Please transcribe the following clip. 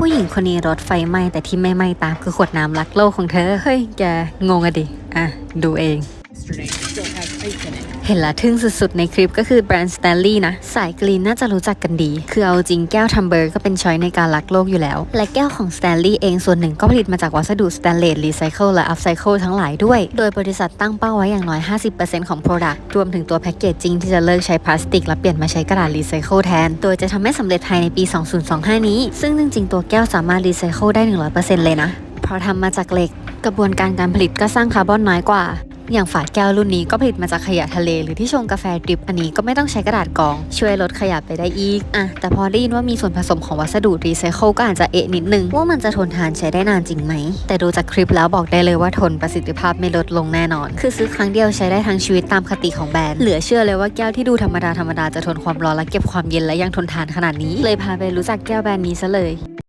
ผู้หญิงคนนี้รถไฟไหม้แต่ที่ไม่ไหม้ตามคือขวดน้ำรักโลกของเธอ เฮ้ย แกงงอะดิ อะ ดูเอง yesterday เห็นละทึ่งสุดๆ ในคลิปก็คือแบรนด์สแตนลีย์นะ สายกรีนน่าจะรู้จักกันดี คือเอาจริงแก้วทัมเบอร์ก็เป็นช้อยในการรักโลกอยู่แล้ว และแก้วของสแตนลีย์เองส่วนหนึ่งก็ผลิตมาจากวัสดุสแตนเลสรีไซเคิลและอัพไซเคิลทั้งหลายด้วย โดยบริษัทตั้งเป้าไว้อย่างน้อย 50%ของ Product รวมถึงตัวแพคเกจจิ้งที่จะเลิกใช้พลาสติก และเปลี่ยนมาใช้กระดาษรีไซเคิลแทน โดยจะทำให้สำเร็จภายในปี 2025 นี้ ซึ่งจริงๆ ตัวแก้วสามารถรีไซเคิลได้ 100%เลยนะ เพราะทำมาจากเหล็ก กระบวนการการผลิตก็สร้างคาร์บอนน้อยกว่า อย่างฝาแก้วรุ่นนี้ก็ผลิตมาจากขยะทะเล หรือที่ชงกาแฟดริปอันนี้ก็ไม่ต้องใช้กระดาษกรอง ช่วยลดขยะไปได้อีกอะแต่พอได้ยินว่ามีส่วนผสมของวัสดุรีไซเคิลก็อาจจะเอะนิดนึง ว่ามันจะทนทานใช้ได้นานจริงไหม แต่ดูจากคลิปแล้วบอกได้เลยว่าทนประสิทธิภาพไม่ลดลงแน่นอน คือซื้อครั้งเดียวใช้ได้ทั้งชีวิตตามคติของแบรนด์เหลือเชื่อเลยว่าแก้วที่ดูธรรมดาธรรมดาจะทนความร้อนและเก็บความเย็นและยังทนทานขนาดนี้ เลยพาไปรู้จักแก้วแบรนด์นี้ซะเลย